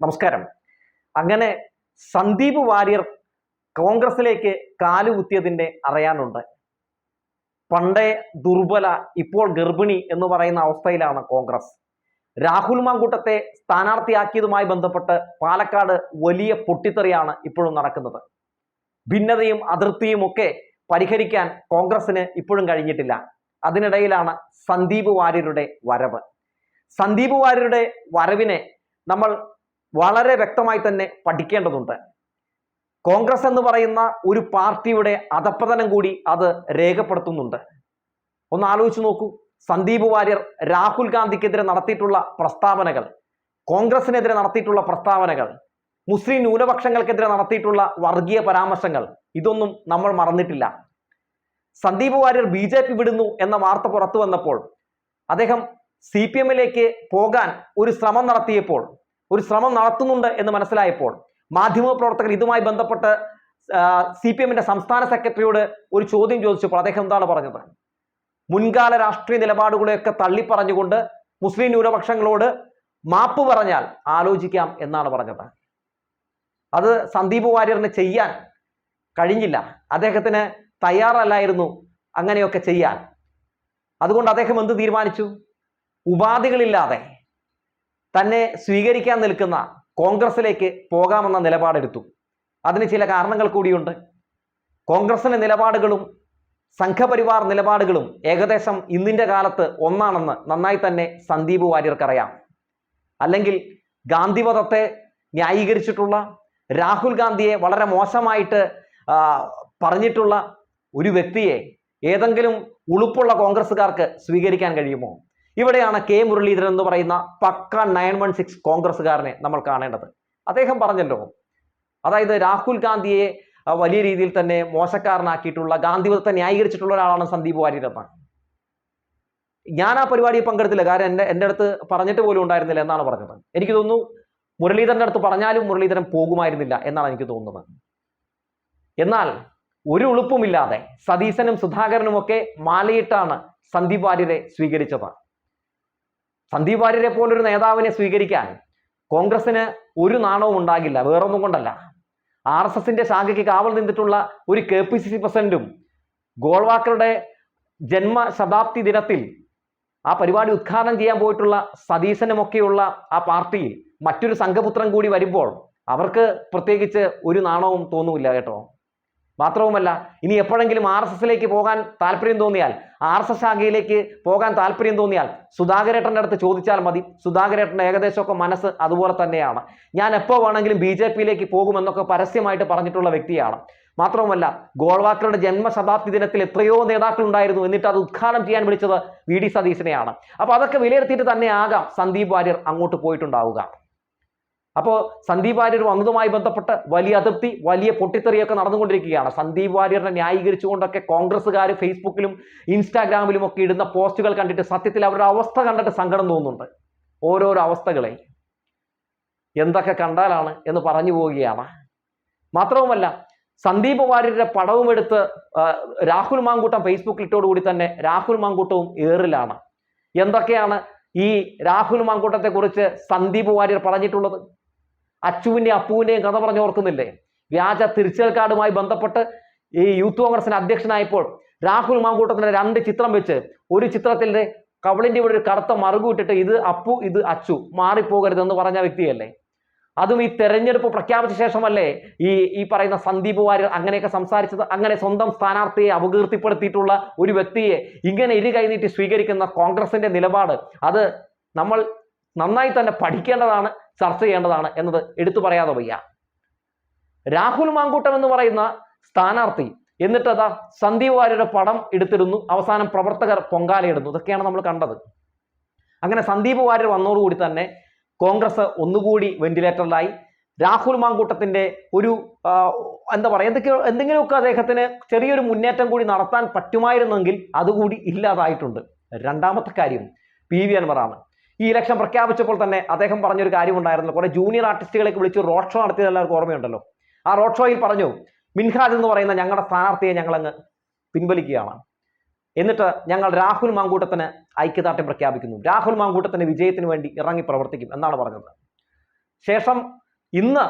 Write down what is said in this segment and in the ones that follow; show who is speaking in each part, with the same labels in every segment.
Speaker 1: നമസ്കാരം. അങ്ങനെ സന്ദീപ് വാര്യർ കോൺഗ്രസിലേക്ക് കാലുകുത്തിയതിന്റെ അറിയാനുണ്ട്. പണ്ടേ ദുർബല ഇപ്പോൾ ഗർഭിണി എന്ന് പറയുന്ന അവസ്ഥയിലാണ് കോൺഗ്രസ്. രാഹുൽ മാങ്കൂട്ടത്തെ സ്ഥാനാർത്ഥിയാക്കിയതുമായി ബന്ധപ്പെട്ട് പാലക്കാട് വലിയ പൊട്ടിത്തെറിയാണ് ഇപ്പോഴും നടക്കുന്നത്. ഭിന്നതയും അതിർത്തിയും ഒക്കെ പരിഹരിക്കാൻ കോൺഗ്രസിന് ഇപ്പോഴും കഴിഞ്ഞിട്ടില്ല. അതിനിടയിലാണ് സന്ദീപ് വാര്യരുടെ വരവ്. സന്ദീപ് വാര്യരുടെ വരവിനെ നമ്മൾ വളരെ വ്യക്തമായി തന്നെ പഠിക്കേണ്ടതുണ്ട്. കോൺഗ്രസ് എന്ന് പറയുന്ന ഒരു പാർട്ടിയുടെ അധപ്പതനം കൂടി അത് രേഖപ്പെടുത്തുന്നുണ്ട്. ഒന്ന് ആലോചിച്ച് നോക്കൂ. സന്ദീപ് വാര്യർ രാഹുൽ ഗാന്ധിക്കെതിരെ നടത്തിയിട്ടുള്ള പ്രസ്താവനകൾ കോൺഗ്രസിനെതിരെ നടത്തിയിട്ടുള്ള പ്രസ്താവനകൾ മുസ്ലിം ന്യൂനപക്ഷങ്ങൾക്കെതിരെ നടത്തിയിട്ടുള്ള വർഗീയ പരാമർശങ്ങൾ ഇതൊന്നും നമ്മൾ മറന്നിട്ടില്ല. Sandeep Warrier B J P വിടുന്നു എന്ന വാർത്ത പുറത്തു വന്നപ്പോൾ അദ്ദേഹം സി പി എമ്മിലേക്ക് പോകാൻ ഒരു ശ്രമം നടത്തിയപ്പോൾ ഒരു ശ്രമം നടത്തുന്നുണ്ട് എന്ന് മനസ്സിലായപ്പോൾ മാധ്യമ പ്രവർത്തകർ ഇതുമായി ബന്ധപ്പെട്ട് സി പി എമ്മിന്റെ സംസ്ഥാന സെക്രട്ടറിയോട് ഒരു ചോദ്യം ചോദിച്ചപ്പോൾ അദ്ദേഹം എന്താണ് പറഞ്ഞത്? മുൻകാല രാഷ്ട്രീയ നിലപാടുകളെയൊക്കെ തള്ളിപ്പറഞ്ഞുകൊണ്ട് മുസ്ലിം ന്യൂനപക്ഷങ്ങളോട് മാപ്പ് പറഞ്ഞാൽ ആലോചിക്കാം എന്നാണ് പറഞ്ഞത്. അത് സന്ദീപ് വാര്യറിന് ചെയ്യാൻ കഴിഞ്ഞില്ല. അദ്ദേഹത്തിന് തയ്യാറല്ലായിരുന്നു അങ്ങനെയൊക്കെ ചെയ്യാൻ. അതുകൊണ്ട് അദ്ദേഹം എന്ത് തീരുമാനിച്ചു? ഉപാധികളില്ലാതെ തന്നെ സ്വീകരിക്കാൻ നിൽക്കുന്ന കോൺഗ്രസിലേക്ക് പോകാമെന്ന നിലപാടെടുത്തു. അതിന് ചില കാരണങ്ങൾ കൂടിയുണ്ട്. കോൺഗ്രസിന്റെ നിലപാടുകളും സംഘപരിവാർ നിലപാടുകളും ഏകദേശം ഇന്നിന്റെ കാലത്ത് ഒന്നാണെന്ന് നന്നായി തന്നെ സന്ദീപ് വാര്യർക്കറിയാം. അല്ലെങ്കിൽ ഗാന്ധിവധത്തെ ന്യായീകരിച്ചിട്ടുള്ള രാഹുൽ ഗാന്ധിയെ വളരെ മോശമായിട്ട് പറഞ്ഞിട്ടുള്ള ഒരു വ്യക്തിയെ ഏതെങ്കിലും ഉളുപ്പുള്ള കോൺഗ്രസ്സുകാർക്ക് സ്വീകരിക്കാൻ കഴിയുമോ? ഇവിടെയാണ് കെ മുരളീധരൻ എന്ന് പറയുന്ന പക്ക നയൻ വൺ സിക്സ് കോൺഗ്രസ്സുകാരനെ നമ്മൾ കാണേണ്ടത്. അദ്ദേഹം പറഞ്ഞല്ലോ അതായത് രാഹുൽ ഗാന്ധിയെ വലിയ രീതിയിൽ തന്നെ മോശക്കാരനാക്കിയിട്ടുള്ള ഗാന്ധിവധത്തെ ന്യായീകരിച്ചിട്ടുള്ള ഒരാളാണ് സന്ദീപ് വാര്യർ എന്നാണ്. ഞാൻ ആ പരിപാടിയിൽ പങ്കെടുത്തില്ല കാരണം എന്റെ എന്റെ അടുത്ത് പറഞ്ഞിട്ട് പോലും ഉണ്ടായിരുന്നില്ല എന്നാണ് പറഞ്ഞത്. എനിക്ക് തോന്നുന്നു മുരളീധരന്റെ അടുത്ത് പറഞ്ഞാലും മുരളീധരൻ പോകുമായിരുന്നില്ല എന്നാണ് എനിക്ക് തോന്നുന്നത്. എന്നാൽ ഒരു ഉളുപ്പുമില്ലാതെ സതീശനും സുധാകരനും ഒക്കെ മാലയിട്ടാണ് സന്ദീപ് വാര്യരെ സ്വീകരിച്ചത്. സന്ദീപ് വാര്യരെ പോലൊരു നേതാവിനെ സ്വീകരിക്കാൻ കോൺഗ്രസിന് ഒരു നാണവും ഉണ്ടാകില്ല വേറൊന്നും കൊണ്ടല്ല. ആർ എസ് എസിന്റെ ശാഖയ്ക്ക് കാവൽ നിന്നിട്ടുള്ള ഒരു കെ പി സി സി പ്രസിഡന്റും ഗോൾവാക്കറുടെ ജന്മശതാബ്ദി ദിനത്തിൽ ആ പരിപാടി ഉദ്ഘാടനം ചെയ്യാൻ പോയിട്ടുള്ള സതീശനുമൊക്കെയുള്ള ആ പാർട്ടിയിൽ മറ്റൊരു സംഘപുത്രൻ കൂടി വരുമ്പോൾ അവർക്ക് പ്രത്യേകിച്ച് ഒരു നാണവും തോന്നുമില്ല കേട്ടോ. മാത്രവുമല്ല ഇനി എപ്പോഴെങ്കിലും ആർ എസ് എസിലേക്ക് പോകാൻ താല്പര്യം തോന്നിയാൽ ആർ എസ് എസ് ശാഖയിലേക്ക് പോകാൻ താല്പര്യം തോന്നിയാൽ സുധാകരേട്ടന്റെ അടുത്ത് ചോദിച്ചാൽ മതി. സുധാകരേട്ടന്റെ ഏകദേശമൊക്കെ മനസ്സ് അതുപോലെ തന്നെയാണ്. ഞാൻ എപ്പോൾ വേണമെങ്കിലും ബി ജെ പിയിലേക്ക് പോകുമെന്നൊക്കെ പരസ്യമായിട്ട് പറഞ്ഞിട്ടുള്ള വ്യക്തിയാണ്. മാത്രവുമല്ല ഗോൾവാക്കറുടെ ജന്മശതാബ്ദി ദിനത്തിൽ എത്രയോ നേതാക്കൾ ഉണ്ടായിരുന്നു എന്നിട്ട് അത് ഉദ്ഘാടനം ചെയ്യാൻ വിളിച്ചത് വി ഡി സതീശനെയാണ്. അപ്പോൾ അതൊക്കെ വിലയിരുത്തിയിട്ട് തന്നെ ആകാം സന്ദീപ് വാര്യർ അങ്ങോട്ട് പോയിട്ടുണ്ടാവുക. അപ്പോൾ സന്ദീപ് വാര്യർ വന്നതുമായി ബന്ധപ്പെട്ട് വലിയ അതിർത്തി വലിയ പൊട്ടിത്തെറിയൊക്കെ നടന്നുകൊണ്ടിരിക്കുകയാണ്. സന്ദീപ് വാര്യറിനെ ന്യായീകരിച്ചുകൊണ്ടൊക്കെ കോൺഗ്രസ്സുകാർ ഫേസ്ബുക്കിലും ഇൻസ്റ്റാഗ്രാമിലും ഒക്കെ ഇടുന്ന പോസ്റ്റുകൾ കണ്ടിട്ട് സത്യത്തിൽ അവരുടെ അവസ്ഥ കണ്ടിട്ട് സങ്കടം തോന്നുന്നുണ്ട്. ഓരോരോ അവസ്ഥകളെ. എന്തൊക്കെ കണ്ടാലാണ് എന്ന് പറഞ്ഞു പോവുകയാണ്. മാത്രവുമല്ല സന്ദീപ് വാര്യരുടെ പടവും എടുത്ത് രാഹുൽ മാങ്കൂട്ടം ഫേസ്ബുക്കിൽ ഇട്ടോടുകൂടി തന്നെ രാഹുൽ മാങ്കൂട്ടവും ഏറിലാണ്. എന്തൊക്കെയാണ് ഈ രാഹുൽ മാങ്കൂട്ടത്തെ കുറിച്ച് സന്ദീപ് വാര്യർ പറഞ്ഞിട്ടുള്ളത്? അച്ചുവിന്റെയും അപ്പുവിന്റെയും കഥ പറഞ്ഞു ഓർക്കുന്നില്ലേ? വ്യാജ തിരിച്ചൽ കാർഡുമായി ബന്ധപ്പെട്ട് ഈ യൂത്ത് കോൺഗ്രസിന് അധ്യക്ഷനായപ്പോൾ രാഹുൽ മാങ്കൂട്ടത്തിന്റെ രണ്ട് ചിത്രം വെച്ച് ഒരു ചിത്രത്തിന്റെ കവളിന്റെ ഇവിടെ ഒരു കറുത്ത മറുകൂട്ടിട്ട് ഇത് അപ്പു ഇത് അച്ചു മാറിപ്പോകരുതെന്ന് പറഞ്ഞ വ്യക്തിയല്ലേ? അതും ഈ തെരഞ്ഞെടുപ്പ് പ്രഖ്യാപിച്ച ശേഷമല്ലേ ഈ ഈ പറയുന്ന സന്ദീപ് വാര്യർ അങ്ങനെയൊക്കെ സംസാരിച്ചത്? അങ്ങനെ സ്വന്തം സ്ഥാനാർത്ഥിയെ അപകീർത്തിപ്പെടുത്തിയിട്ടുള്ള ഒരു വ്യക്തിയെ ഇങ്ങനെ ഇരു കൈനീട്ടി സ്വീകരിക്കുന്ന കോൺഗ്രസിന്റെ നിലപാട് അത് നമ്മൾ നന്നായി തന്നെ പഠിക്കേണ്ടതാണ്. ചർച്ച ചെയ്യേണ്ടതാണ് എന്നത് എടുത്തു പറയാതെ വയ്യ. രാഹുൽ മാങ്കൂട്ടം എന്ന് പറയുന്ന സ്ഥാനാർത്ഥി എന്നിട്ട് അതാ സന്ദീപ് വാര്യരുടെ പടം എടുത്തിരുന്നു അവസാനം പ്രവർത്തകർ പൊങ്കാലയിടുന്നു. ഇതൊക്കെയാണ് നമ്മൾ കണ്ടത്. അങ്ങനെ സന്ദീപ് വാര്യർ വന്നതോടുകൂടി തന്നെ കോൺഗ്രസ് ഒന്നുകൂടി വെന്റിലേറ്ററിലായി. രാഹുൽ മാങ്കൂട്ടത്തിന്റെ ഒരു എന്താ പറയുക എന്തൊക്കെയോ എന്തെങ്കിലുമൊക്കെ അദ്ദേഹത്തിന് ചെറിയൊരു മുന്നേറ്റം കൂടി നടത്താൻ പറ്റുമായിരുന്നെങ്കിൽ അതുകൂടി ഇല്ലാതായിട്ടുണ്ട്. രണ്ടാമത്തെ കാര്യം പി വി അൻവറാണ്. ഈ ഇലക്ഷൻ പ്രഖ്യാപിച്ചപ്പോൾ തന്നെ അദ്ദേഹം പറഞ്ഞൊരു കാര്യമുണ്ടായിരുന്നു കുറെ ജൂനിയർ ആർട്ടിസ്റ്റുകളേക്ക് വിളിച്ച് റോഡ് ഷോ നടത്തിയത് എല്ലാവർക്കും ഓർമ്മയുണ്ടല്ലോ. ആ റോഡ് ഷോയിൽ പറഞ്ഞു മിൻഹാജ് എന്ന് പറയുന്ന ഞങ്ങളുടെ സ്ഥാനാർത്ഥിയെ ഞങ്ങൾ അങ്ങ് പിൻവലിക്കുകയാണ്. എന്നിട്ട് ഞങ്ങൾ രാഹുൽ മാങ്കൂട്ടത്തിന് ഐക്യദാർഢ്യം പ്രഖ്യാപിക്കുന്നു. രാഹുൽ മാങ്കൂട്ടത്തിന് വിജയത്തിന് വേണ്ടി ഇറങ്ങി പ്രവർത്തിക്കും എന്നാണ് പറഞ്ഞത്. ശേഷം ഇന്ന്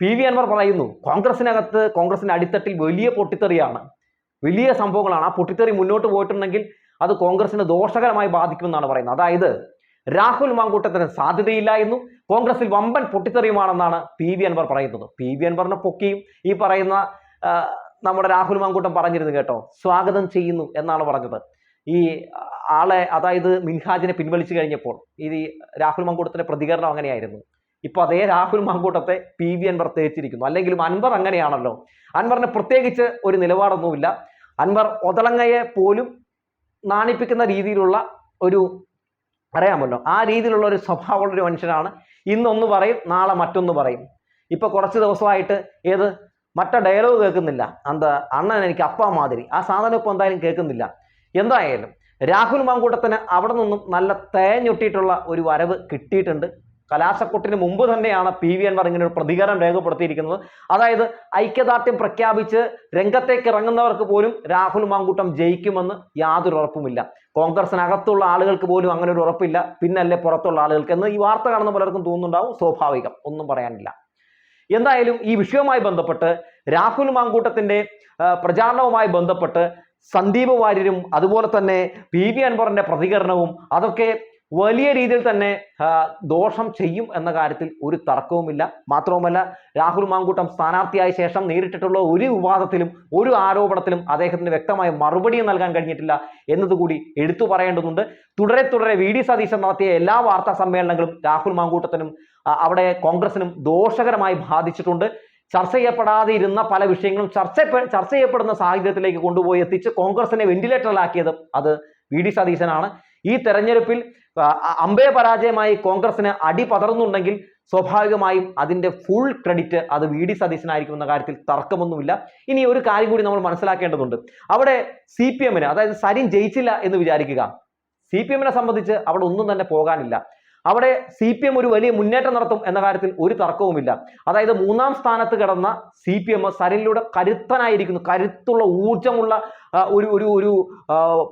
Speaker 1: പി വി അൻവർ പറയുന്നു കോൺഗ്രസിനകത്ത് കോൺഗ്രസിന്റെ അടിത്തട്ടിൽ വലിയ പൊട്ടിത്തെറിയാണ്. വലിയ സംഭവങ്ങളാണ്. ആ പൊട്ടിത്തെറി മുന്നോട്ട് പോയിട്ടുണ്ടെങ്കിൽ അത് കോൺഗ്രസിന് ദോഷകരമായി ബാധിക്കുമെന്നാണ് പറയുന്നത്. അതായത് രാഹുൽ മാങ്കൂട്ടത്തിന് സാധ്യതയില്ല എന്നും കോൺഗ്രസിൽ വമ്പൻ പൊട്ടിത്തെറിയുമാണെന്നാണ് പി വി അൻവർ പറയുന്നത്. പി വി അൻവറിനെ പൊക്കിയും ഈ പറയുന്ന നമ്മുടെ രാഹുൽ മാങ്കൂട്ടം പറഞ്ഞിരുന്നു കേട്ടോ. സ്വാഗതം ചെയ്യുന്നു എന്നാണ് പറഞ്ഞത്. ഈ ആളെ അതായത് മിൻഹാജിനെ പിൻവലിച്ചു കഴിഞ്ഞപ്പോൾ ഈ രാഹുൽ മാങ്കൂട്ടത്തിന്റെ പ്രതികരണം അങ്ങനെയായിരുന്നു. ഇപ്പൊ അതേ രാഹുൽ മാങ്കൂട്ടത്തെ പി വി അൻവർ തേച്ചിരിക്കുന്നു. അല്ലെങ്കിലും അൻവർ അങ്ങനെയാണല്ലോ. അൻവറിന് പ്രത്യേകിച്ച് ഒരു നിലപാടൊന്നുമില്ല. അൻവർ ഒതളങ്ങയെ പോലും നാണിപ്പിക്കുന്ന രീതിയിലുള്ള ഒരു അറിയാമല്ലോ. ആ രീതിയിലുള്ള ഒരു സ്വഭാവമുള്ള ഒരു മനുഷ്യനാണ്. ഇന്നൊന്ന് പറയും നാളെ മറ്റൊന്ന് പറയും. ഇപ്പൊ കുറച്ച് ദിവസമായിട്ട് ഏത്? മറ്റ ഡയലോഗ് കേൾക്കുന്നില്ല. എന്താ? അണ്ണൻ എനിക്ക് അപ്പ മാതിരി. ആ സാധനം ഇപ്പൊ എന്തായാലും കേൾക്കുന്നില്ല. എന്തായാലും രാഹുൽ മാങ്കൂട്ടത്തിന് അവിടെ നിന്നും നല്ല തേഞ്ഞൊട്ടിയിട്ടുള്ള ഒരു വരവ് കിട്ടിയിട്ടുണ്ട്. കലാശക്കൊട്ടിന് മുമ്പ് തന്നെയാണ് പി വി അൻവർ ഇങ്ങനെ ഒരു പ്രതികരണം രേഖപ്പെടുത്തിയിരിക്കുന്നത്. അതായത് ഐക്യദാർഢ്യം പ്രഖ്യാപിച്ച് രംഗത്തേക്ക് ഇറങ്ങുന്നവർക്ക് പോലും രാഹുൽ മാങ്കൂട്ടം ജയിക്കുമെന്ന് യാതൊരു ഉറപ്പുമില്ല. കോൺഗ്രസിനകത്തുള്ള ആളുകൾക്ക് പോലും അങ്ങനെ ഒരു ഉറപ്പില്ല. പിന്നല്ലേ പുറത്തുള്ള ആളുകൾക്ക് എന്ന് ഈ വാർത്ത കാണുന്ന പലർക്കും തോന്നുന്നുണ്ടാവും. സ്വാഭാവികം. ഒന്നും പറയാനില്ല. എന്തായാലും ഈ വിഷയവുമായി ബന്ധപ്പെട്ട് രാഹുൽ മാങ്കൂട്ടത്തിന്റെ പ്രചാരണവുമായി ബന്ധപ്പെട്ട് സന്ദീപ് വാര്യരും അതുപോലെ തന്നെ പി വി അൻവറിന്റെ പ്രതികരണവും അതൊക്കെ വലിയ രീതിയിൽ തന്നെ ദോഷം ചെയ്യും എന്ന കാര്യത്തിൽ ഒരു തർക്കവുമില്ല. മാത്രവുമല്ല രാഹുൽ മാങ്കൂട്ടം സ്ഥാനാർത്ഥിയായ ശേഷം നേരിട്ടിട്ടുള്ള ഒരു വിവാദത്തിലും ഒരു ആരോപണത്തിലും അദ്ദേഹത്തിന് വ്യക്തമായ മറുപടിയും നൽകാൻ കഴിഞ്ഞിട്ടില്ല എന്നതുകൂടി എടുത്തു പറയേണ്ടതുണ്ട്. തുടരെ തുടരെ വി ഡി സതീശൻ നടത്തിയ എല്ലാ വാർത്താ സമ്മേളനങ്ങളും രാഹുൽ മാങ്കൂട്ടത്തിനും അവിടെ കോൺഗ്രസിനും ദോഷകരമായി ബാധിച്ചിട്ടുണ്ട്. ചർച്ച ചെയ്യപ്പെടാതെ ഇരുന്ന പല വിഷയങ്ങളും ചർച്ച ചർച്ച ചെയ്യപ്പെടുന്ന സാഹചര്യത്തിലേക്ക് കൊണ്ടുപോയി എത്തിച്ച് കോൺഗ്രസിനെ വെന്റിലേറ്ററിലാക്കിയത് അത് വി ഡി സതീശനാണ്. ഈ തെരഞ്ഞെടുപ്പിൽ അമ്പേ പരാജയമായി കോൺഗ്രസിന് അടി പതർന്നുണ്ടെങ്കിൽ സ്വാഭാവികമായും അതിന്റെ ഫുൾ ക്രെഡിറ്റ് അത് വി ഡി സതീശനായിരിക്കും എന്ന കാര്യത്തിൽ തർക്കമൊന്നുമില്ല. ഇനി ഒരു കാര്യം കൂടി നമ്മൾ മനസ്സിലാക്കേണ്ടതുണ്ട്. അവിടെ സി പി എമ്മിന് അതായത് സരിൻ ജയിച്ചില്ല എന്ന് വിചാരിക്കുക. സി പി എമ്മിനെ സംബന്ധിച്ച് അവിടെ ഒന്നും തന്നെ പോകാനില്ല. അവിടെ സി പി എം ഒരു വലിയ മുന്നേറ്റം നടത്തും എന്ന കാര്യത്തിൽ ഒരു തർക്കവുമില്ല. അതായത് മൂന്നാം സ്ഥാനത്ത് കിടന്ന സി പി എം സരലിലൂടെ കരുത്തനായിരിക്കുന്നു. കരുത്തുള്ള ഊർജമുള്ള ഒരു ഒരു ഒരു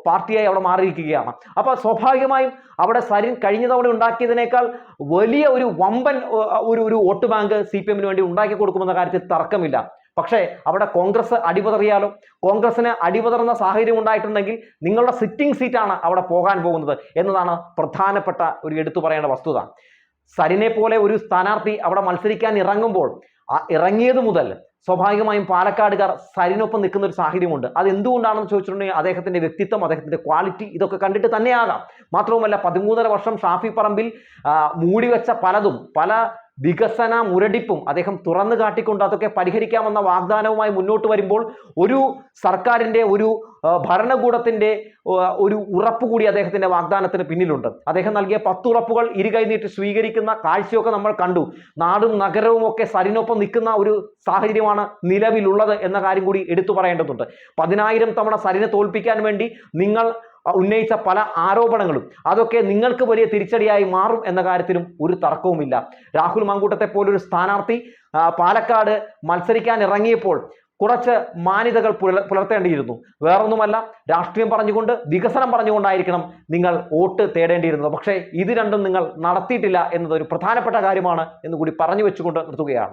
Speaker 1: പാർട്ടിയായി അവിടെ മാറിയിരിക്കുകയാണ്. അപ്പൊ സ്വാഭാവികമായും അവിടെ സരിൻ കഴിഞ്ഞ തവണ ഉണ്ടാക്കിയതിനേക്കാൾ വലിയ ഒരു വമ്പൻ ഒരു ഒരു വോട്ട് ബാങ്ക് സി പി എമ്മിന് വേണ്ടി ഉണ്ടാക്കി കൊടുക്കുമെന്ന കാര്യത്തിൽ തർക്കമില്ല. പക്ഷേ അവിടെ കോൺഗ്രസ് അടിപതറിയാലോ? കോൺഗ്രസിന് അടിപതറുന്ന സാഹചര്യം ഉണ്ടായിട്ടുണ്ടെങ്കിൽ നിങ്ങളുടെ സിറ്റിംഗ് സീറ്റാണ് അവിടെ പോകാൻ പോകുന്നത് എന്നതാണ് പ്രധാനപ്പെട്ട ഒരു എടുത്തു പറയേണ്ട വസ്തുത. സരിനെ പോലെ ഒരു സ്ഥാനാർത്ഥി അവിടെ മത്സരിക്കാൻ ഇറങ്ങുമ്പോൾ ഇറങ്ങിയത് മുതൽ സ്വാഭാവികമായും പാലക്കാടുകാർ സരിനൊപ്പം നിൽക്കുന്ന ഒരു സാഹചര്യമുണ്ട്. അത് എന്തുകൊണ്ടാണെന്ന് ചോദിച്ചിട്ടുണ്ടെങ്കിൽ അദ്ദേഹത്തിന്റെ വ്യക്തിത്വം അദ്ദേഹത്തിന്റെ ക്വാളിറ്റി ഇതൊക്കെ കണ്ടിട്ട് തന്നെയാകാം. മാത്രവുമല്ല പതിമൂന്നര വർഷം ഷാഫി പറമ്പിൽ മൂടിവെച്ച പലതും പല വികസന മുരടിപ്പും അദ്ദേഹം തുറന്നു കാട്ടിക്കൊണ്ട് അതൊക്കെ പരിഹരിക്കാമെന്ന വാഗ്ദാനവുമായി മുന്നോട്ട് വരുമ്പോൾ ഒരു സർക്കാരിന്റെ ഒരു ഭരണകൂടത്തിന്റെ ഒരു ഉറപ്പ് കൂടി അദ്ദേഹത്തിന്റെ വാഗ്ദാനത്തിന് പിന്നിലുണ്ട്. അദ്ദേഹം നൽകിയ പത്തുറപ്പുകൾ ഇരുകൈ നീട്ടി സ്വീകരിക്കുന്ന കാഴ്ചയൊക്കെ നമ്മൾ കണ്ടു. നാടും നഗരവും ഒക്കെ സരിനൊപ്പം നിൽക്കുന്ന ഒരു സാഹചര്യമാണ് നിലവിലുള്ളത് എന്ന കാര്യം കൂടി എടുത്തു പറയേണ്ടതുണ്ട്. പതിനായിരം തവണ സരിനെ തോൽപ്പിക്കാൻ വേണ്ടി നിങ്ങൾ ഉന്നയിച്ച പല ആരോപണങ്ങളും. അതൊക്കെ നിങ്ങൾക്ക് വലിയ തിരിച്ചടിയായി മാറും എന്ന കാര്യത്തിലും ഒരു തർക്കവുമില്ല. രാഹുൽ മാങ്കൂട്ടത്തെ പോലൊരു സ്ഥാനാർത്ഥി പാലക്കാട് മത്സരിക്കാൻ ഇറങ്ങിയപ്പോൾ കുറച്ച് മാന്യതകൾ പുല പുലർത്തേണ്ടിയിരുന്നു. വേറൊന്നുമല്ല രാഷ്ട്രീയം പറഞ്ഞുകൊണ്ട് വികസനം പറഞ്ഞുകൊണ്ടായിരിക്കണം നിങ്ങൾ വോട്ട് തേടേണ്ടിയിരുന്നത്. പക്ഷേ ഇത് രണ്ടും നിങ്ങൾ നടത്തിയിട്ടില്ല എന്നത് ഒരു പ്രധാനപ്പെട്ട കാര്യമാണ് എന്ന് കൂടി പറഞ്ഞു വെച്ചുകൊണ്ട് നിർത്തുകയാണ്.